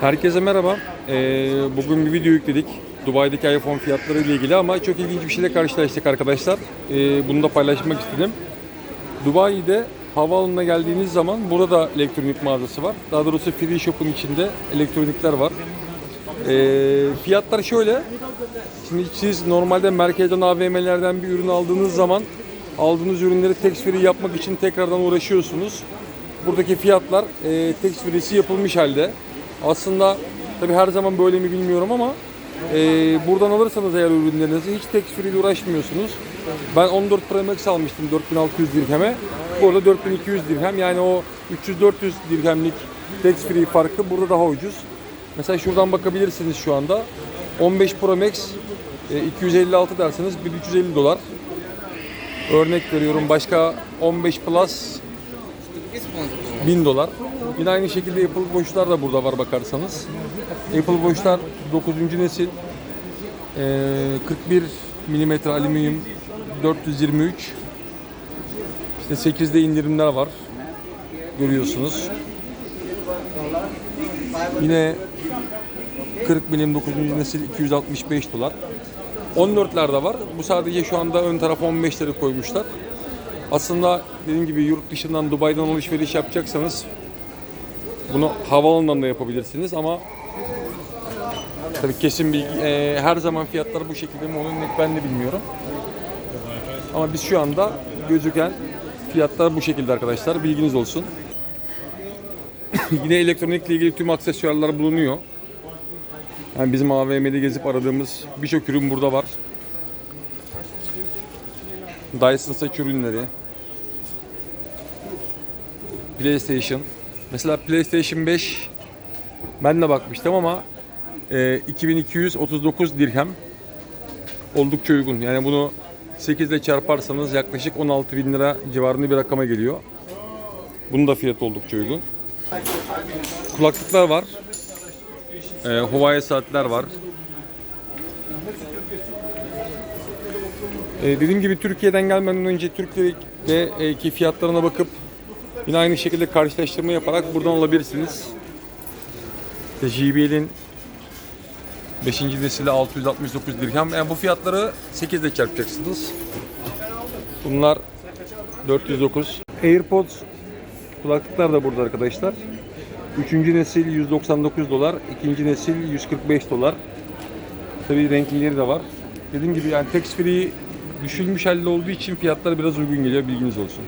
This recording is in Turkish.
Herkese merhaba. Ee, bugün bir video yükledik. Dubai'deki iPhone fiyatları ile ilgili ama çok ilginç bir şeyle karşılaştık arkadaşlar. Ee, bunu da paylaşmak istedim. Dubai'de havaalanına geldiğiniz zaman burada da elektronik mağazası var. Daha doğrusu Free Shop'un içinde elektronikler var. Ee, fiyatlar şöyle. Şimdi siz normalde merkezden AVM'lerden bir ürün aldığınız zaman aldığınız ürünleri tax free yapmak için tekrardan uğraşıyorsunuz. Buradaki fiyatlar e, tax free'si yapılmış halde. Aslında tabi her zaman böyle mi bilmiyorum ama e, buradan alırsanız eğer ürünlerinizi hiç ile uğraşmıyorsunuz. Ben 14 Pro Max almıştım 4600 dirheme. Burada 4200 dirhem yani o 300-400 dirhemlik free farkı burada daha ucuz. Mesela şuradan bakabilirsiniz şu anda. 15 Pro Max e, 256 derseniz 1350 dolar. Örnek veriyorum başka 15 Plus 1000 dolar. Yine aynı şekilde Apple Watch'lar da burada var bakarsanız. Apple Watch'lar 9. nesil e, 41 mm alüminyum 423 işte 8'de indirimler var. Görüyorsunuz. Yine 40 milim 9. nesil 265 dolar. 14'ler de var. Bu sadece şu anda ön tarafa 15'leri koymuşlar. Aslında dediğim gibi yurt dışından Dubai'den alışveriş yapacaksanız bunu havaalanından da yapabilirsiniz ama tabii kesin bilgi e, her zaman fiyatlar bu şekilde mi onu net ben de bilmiyorum. Ama biz şu anda gözüken fiyatlar bu şekilde arkadaşlar. Bilginiz olsun. Yine elektronikle ilgili tüm aksesuarlar bulunuyor. Yani bizim AVM'de gezip aradığımız birçok ürün burada var. Dyson saç ürünleri. PlayStation. Mesela PlayStation 5 ben de bakmıştım ama e, 2239 dirhem oldukça uygun. Yani bunu 8 ile çarparsanız yaklaşık 16 bin lira civarında bir rakama geliyor. Bunun da fiyatı oldukça uygun. Kulaklıklar var. E, Huawei saatler var. E, dediğim gibi Türkiye'den gelmeden önce Türkiye'deki fiyatlarına bakıp yine aynı şekilde karşılaştırma yaparak buradan alabilirsiniz. İşte JBL'in 5. nesili 669 dirhem. Yani bu fiyatları 8 ile çarpacaksınız. Bunlar 409. AirPods kulaklıklar da burada arkadaşlar. 3. nesil 199 dolar, 2. nesil 145 dolar. Tabii renklileri de var. Dediğim gibi yani tax free düşülmüş halde olduğu için fiyatlar biraz uygun geliyor bilginiz olsun.